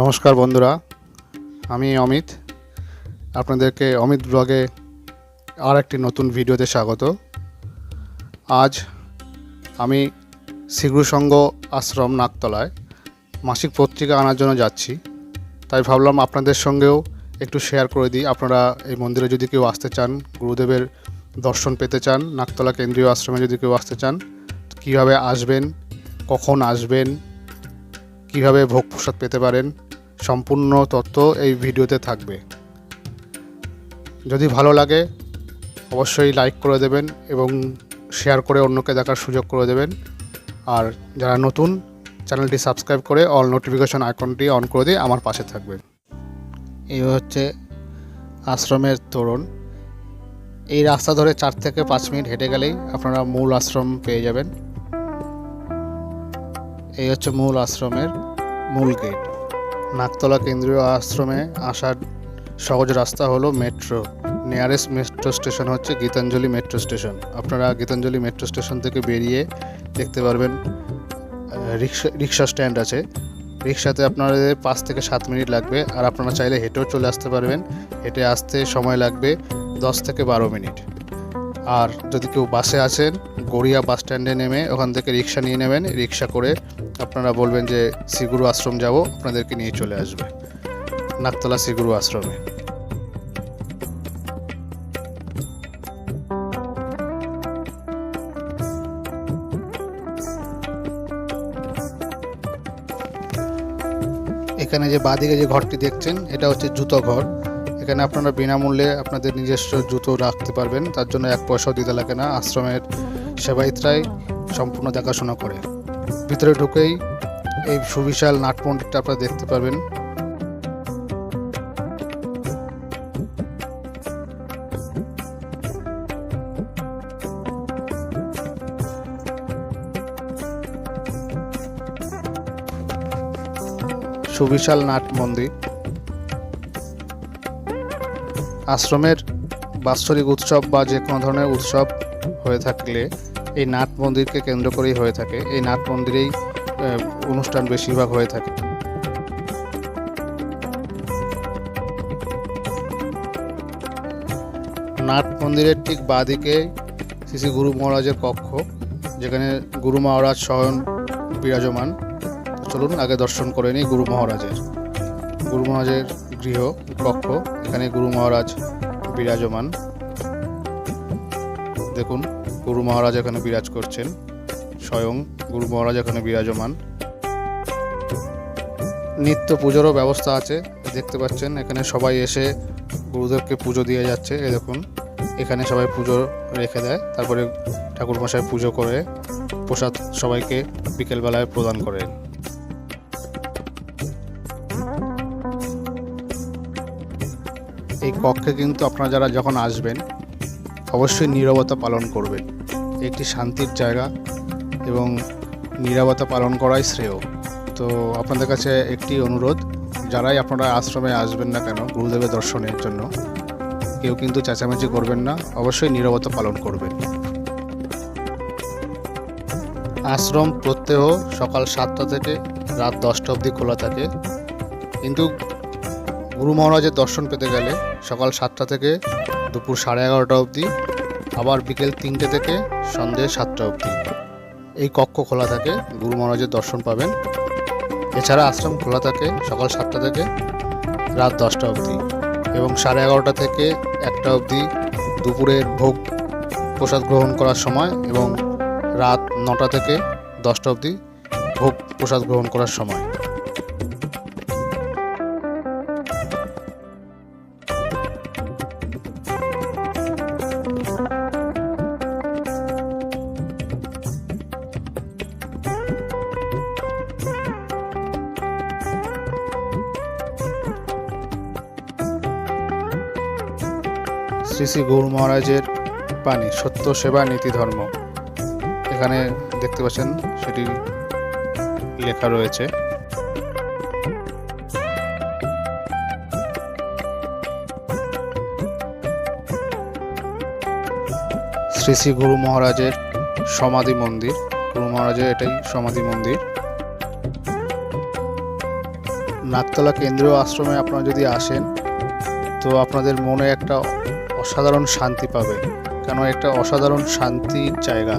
নমস্কার বন্ধুরা, আমি অমিত। আপনাদেরকে অমিত ব্লগে আর একটি নতুন ভিডিওতে স্বাগত। আজ আমি সংঘ আশ্রম নাকতলায় মাসিক পত্রিকা আনার জন্য যাচ্ছি। তাই ভাবলাম আপনাদের সঙ্গেও একটু শেয়ার করে দিই। আপনারা এই মন্দিরে যদি কেউ আসতে চান, গুরুদেবের দর্শন পেতে চান নাকতলা কেন্দ্রীয় আশ্রমে যদি কেউ আসতে চান, কীভাবে আসবেন, কখন আসবেন কীভাবে ভোগ প্রসাদ পেতে পারেন, সম্পূর্ণ তথ্য এই ভিডিওতে থাকবে। যদি ভালো লাগে, অবশ্যই লাইক করে দেবেন এবং শেয়ার করে অন্যকে দেখার সুযোগ করে দেবেন। আর যারা নতুন, চ্যানেলটি সাবস্ক্রাইব করে অল নোটিফিকেশন আইকনটি অন করে দিয়ে আমার পাশে থাকবেন। এই হচ্ছে আশ্রমের তোরণ। এই রাস্তা ধরে চার থেকে পাঁচ মিনিট হেঁটে গেলেই আপনারা মূল আশ্রম পেয়ে যাবেন। এই হচ্ছে মূল আশ্রমের মূল গেট নাকতলা কেন্দ্রীয় আশ্রমে আসার সহজ রাস্তা হলো মেট্রো নিয়ারেস্ট মেট্রো স্টেশন হচ্ছে গীতাঞ্জলি মেট্রো স্টেশন আপনারা গীতাঞ্জলি মেট্রো স্টেশন থেকে বেরিয়ে দেখতে পারবেন রিক্সা রিক্সা স্ট্যান্ড আছে। রিক্সাতে আপনাদের পাঁচ থেকে সাত মিনিট লাগবে আর আপনারা চাইলে হেঁটেও চলে আসতে পারবেন। হেঁটে আসতে সময় লাগবে দশ থেকে বারো মিনিট। আর যদি কেউ বাসে আছেন, গড়িয়া বাস স্ট্যান্ডে নেমে ওখান থেকে রিক্সা নিয়ে নেবেন। রিক্সা করে আপনারা বলবেন যে সিগুরু আশ্রম যাব, আপনাদেরকে নিয়ে চলে আসবে। নাকতলা সিগুরু আশ্রমে। এখানে যে বাদিকে যে ঘরটি দেখছেন, এটা হচ্ছে জুতো ঘর। এখানে আপনারা বিনামূল্যে আপনাদের নিজস্ব জুতো রাখতে পারবেন। তার জন্য এক পয়সাও দিতে লাগে না। আশ্রমের সেবায়িতরাই সম্পূর্ণ দেখাশোনা করে। ভিতরে ঢুকেই এই সুবিশাল নাট মন্দিরটা আপনারা দেখতে পাবেন সুবিশাল নাট মন্দির। আশ্রমের বাৎসরিক উৎসব বা যে কোনো ধরনের উৎসব হয়ে থাকলে এই নাট মন্দিরকে কেন্দ্র করেই হয়ে থাকে। এই নাট মন্দিরেই অনুষ্ঠান বেশিরভাগ হয়ে থাকে। নাট মন্দিরের ঠিক বাঁদিকে শ্রী গুরু মহারাজের কক্ষ, যেখানে গুরু মহারাজ স্বয়ং বিরাজমান। চলুন আগে দর্শন করে নিই গুরু মহারাজের। গুরু মহারাজের গৃহ, কক্ষ, এখানে গুরু মহারাজ বিরাজমান। দেখুন। গুরু মহারাজ এখানে বিরাজ করছেন। স্বয়ং গুরু মহারাজ এখানে বিরাজমান। নিত্য পুজোরও ব্যবস্থা আছে, দেখতে পাচ্ছেন। এখানে সবাই এসে গুরুদেবকে পুজো দিয়ে যাচ্ছে এ দেখুন। এখানে সবাই পুজো রেখে দেয়, তারপরে ঠাকুর মশাই পুজো করে প্রসাদ সবাইকে বিকেলবেলায় প্রদান করেন। এই কক্ষে কিন্তু আপনারা যারা যখন আসবেন অবশ্যই নীরবতা পালন করবেন একটি শান্তির জায়গা এবং নীরবতা পালন করাই শ্রেয়। তো আপনাদের কাছে একটি অনুরোধ, যারাই আপনারা আশ্রমে আসবেন না কেন গুরুদেবের দর্শনের জন্য, কেউ কিন্তু চেঁচামেচি করবেন না, অবশ্যই নীরবতা পালন করবেন। আশ্রম প্রত্যেহ সকাল সাতটা থেকে রাত দশটা অবধি খোলা থাকে। কিন্তু গুরু মহারাজের দর্শন পেতে গেলে সকাল সাতটা থেকে দুপুর সাড়ে এগারোটা অবধি, আবার বিকেল তিনটে থেকে সন্ধ্যে সাতটা অবধি। এই কক্ষ খোলা থাকে, গুরু মহারাজের দর্শন পাবেন। এছাড়া আশ্রম খোলা থাকে সকাল সাতটা থেকে রাত দশটা অবধি এবং সাড়ে এগারোটা থেকে একটা অবধি দুপুরের ভোগ প্রসাদ গ্রহণ করার সময় এবং রাত নটা থেকে দশটা অবধি ভোগ প্রসাদ গ্রহণ করার সময়। শ্রী শ্রী গৌর মহারাজের বাণী, সত্য সেবা, নীতি ধর্ম। এখানে দেখতে পাচ্ছেন, সেটি লেখা রয়েছে। শ্রী শ্রী গুরু মহারাজের সমাধি মন্দির। গুরু মহারাজের এটাই সমাধি মন্দির। নাকতলা কেন্দ্রীয় আশ্রমে আপনারা যদি আসেন, তো আপনাদের মনে একটা অসাধারণ শান্তি পাবে। কেন? একটা অসাধারণ শান্তির জায়গা,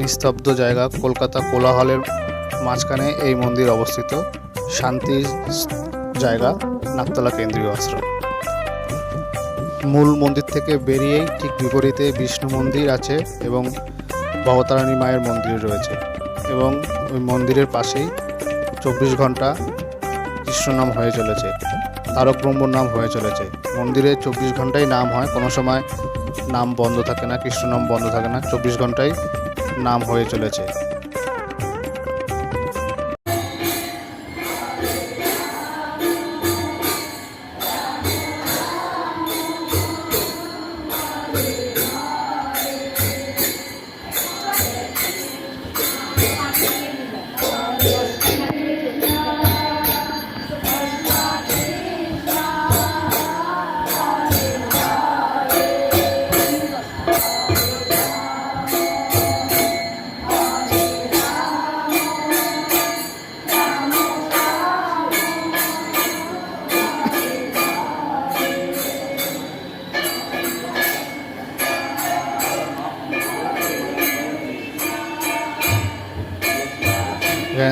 নিস্তব্ধ জায়গা, কলকাতা কোলাহলের মাঝখানে এই মন্দির অবস্থিত। শান্তির জায়গা, নাকতলা কেন্দ্রীয় আশ্রম। মূল মন্দির থেকে বেরিয়েই ঠিক বিপরীতে বিষ্ণু মন্দির আছে এবং ভবতারাণী মায়ের মন্দির রয়েছে এবং ওই মন্দিরের পাশেই চব্বিশ ঘণ্টা কৃষ্ণ নাম হয়ে চলেছে, তারক ব্রহ্মর নাম হয়ে চলেছে। মন্দিরে চব্বিশ ঘন্টাই নাম হয়। কোনো সময় নাম বন্ধ থাকে না, কৃষ্ণ নাম বন্ধ থাকে না। চব্বিশ ঘন্টাই নাম হয়ে চলেছে।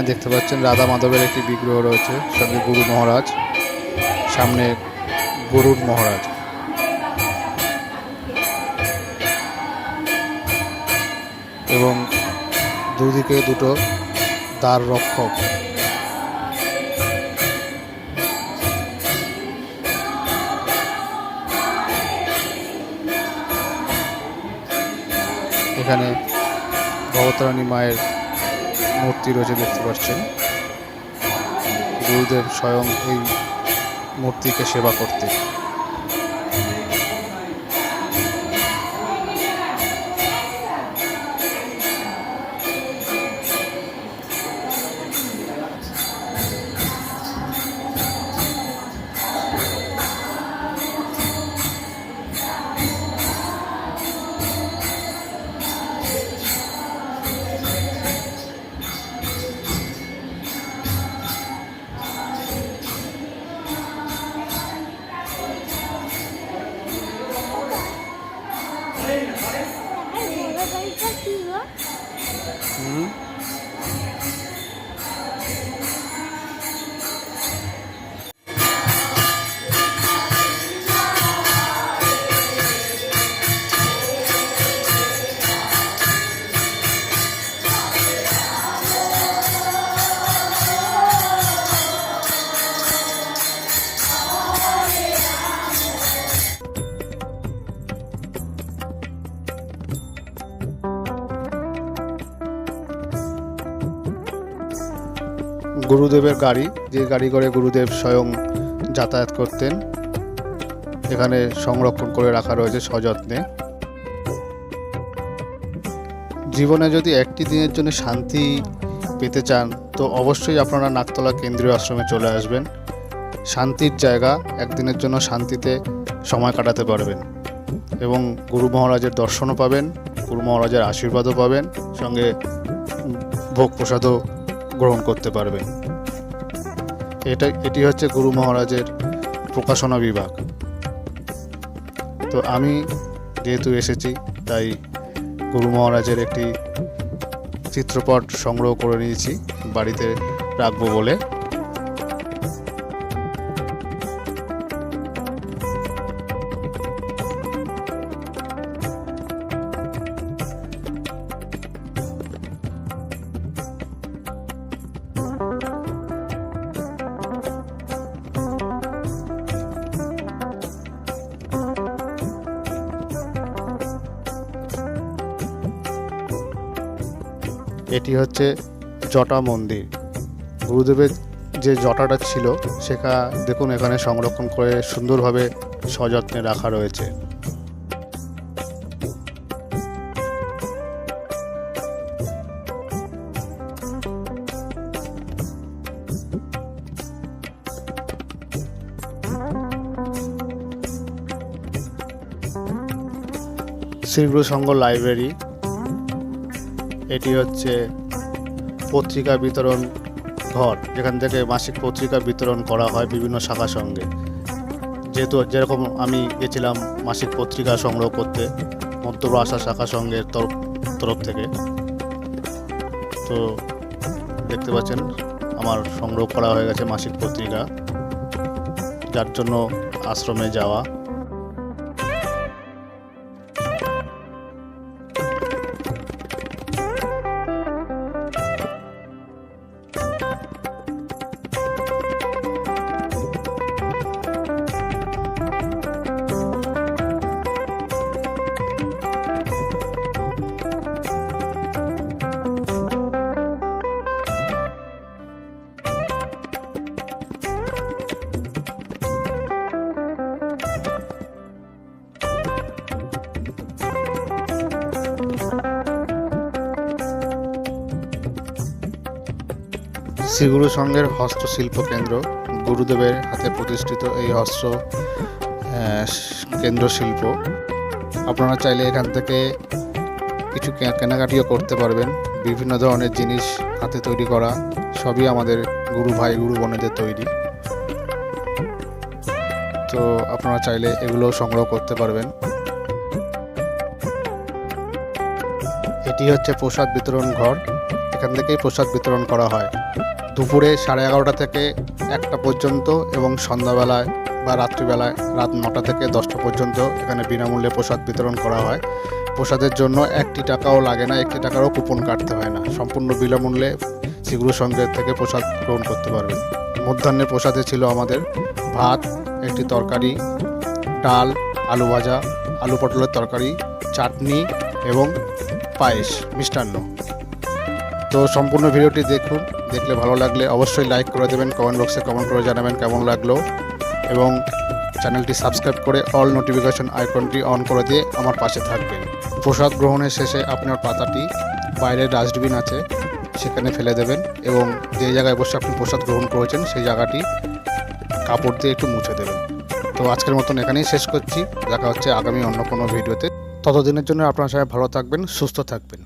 এখানে দেখতে পাচ্ছেন রাধা মাধবের একটি বিগ্রহ রয়েছে, সঙ্গে গুরু মহারাজ, সামনে গরুর মহারাজ। এবং দুদিকে দুটো দ্বার রক্ষক। এখানে ভবতারাণী মায়ের মূর্তি রয়েছে দেখতে পাচ্ছেন। গুরুদেব স্বয়ং এই মূর্তিকে সেবা করতে। গুরুদেবের গাড়ি, যে গাড়ি করে গুরুদেব স্বয়ং যাতায়াত করতেন, এখানে সংরক্ষণ করে রাখা রয়েছে সযত্নে। জীবনে যদি একটি দিনের জন্য শান্তি পেতে চান, তো অবশ্যই আপনারা নাকতলা কেন্দ্রীয় আশ্রমে চলে আসবেন। শান্তির জায়গা, একদিনের জন্য শান্তিতে সময় কাটাতে পারবেন এবং গুরু মহারাজের দর্শনও পাবেন, গুরু মহারাজের আশীর্বাদও পাবেন, সঙ্গে ভোগ প্রসাদও গ্রহণ করতে পারবেন। এটা, এটি হচ্ছে গুরু মহারাজের প্রকাশনা বিভাগ। তো আমি যেহেতু এসেছি, তাই গুরু মহারাজের একটি চিত্রপট সংগ্রহ করে নিয়েছি, বাড়িতে রাখব বলে। এটি হচ্ছে জটা মন্দির। গুরুদেবের যে জটাটা ছিল, সেটা দেখুন এখানে সংরক্ষণ করে সুন্দরভাবে সযত্নে রাখা রয়েছে। শ্রীগুরু সংঘ লাইব্রেরি এটি হচ্ছে পত্রিকা বিতরণ ঘর, যেখান থেকে মাসিক পত্রিকা বিতরণ করা হয় বিভিন্ন শাখা সঙ্গে। যেহেতু যেরকম আমি গেছিলাম মাসিক পত্রিকা সংগ্রহ করতে মধ্যপ্র আশা শাখা সংঘের তরফ তরফ থেকে। তো দেখতে পাচ্ছেন, আমার সংগ্রহ করা হয়ে গেছে মাসিক পত্রিকা, যার জন্য আশ্রমে যাওয়া। শ্রীগুরু সংঘের হস্তশিল্প কেন্দ্র, গুরুদেবের হাতে প্রতিষ্ঠিত এই হস্ত কেন্দ্র শিল্প। আপনারা চাইলে এখান থেকে কিছু কেনাকাটিও করতে পারবেন। বিভিন্ন ধরনের জিনিস হাতে তৈরি করা, সবই আমাদের গুরু ভাই, গুরু বোনেদের তৈরি। তো আপনারা চাইলে এগুলো সংগ্রহ করতে পারবেন। এটি হচ্ছে প্রসাদ বিতরণ ঘর। এখান থেকেই প্রসাদ বিতরণ করা হয়। দুপুরে সাড়ে এগারোটা থেকে একটা পর্যন্ত এবং সন্ধ্যাবেলায় বা রাত্রিবেলায় রাত নটা থেকে দশটা পর্যন্ত এখানে বিনামূল্যে প্রসাদ বিতরণ করা হয়। প্রসাদের জন্য একটি টাকাও লাগে না, একটি টাকারও কুপন কাটতে হয় না। সম্পূর্ণ বিনামূল্যে শ্রীগুরু সংঘের থেকে প্রসাদ গ্রহণ করতে পারবেন মধ্যাহ্নের প্রসাদে ছিল আমাদের ভাত, একটি তরকারি, ডাল, আলু ভাজা, আলু পটলের তরকারি, চাটনি এবং পায়েস মিষ্টান্ন। তো সম্পূর্ণ ভিডিওটি দেখুন, দেখলে ভালো লাগলে অবশ্যই লাইক করে দেবেন কমেন্ট বক্সে কমেন্ট করে জানাবেন কেমন লাগল। এবং চ্যানেলটি সাবস্ক্রাইব করে অল নোটিফিকেশন আইকনটি অন করে দিয়ে আমার পাশে থাকবেন। প্রসাদ গ্রহণের শেষে আপনার পাতাটি বাইরে ডাস্টবিন আছে, সেখানে ফেলে দেবেন এবং যে জায়গায় বসে আপনি প্রসাদ গ্রহণ করেছেন, সেই জায়গাটি কাপড় দিয়ে একটু মুছে দেবেন। তো আজকের মতন এখানেই শেষ করছি। দেখা হচ্ছে আগামী অন্য কোনো ভিডিওতে। ততদিনের জন্য আপনার সবাই ভালো থাকবেন, সুস্থ থাকবেন।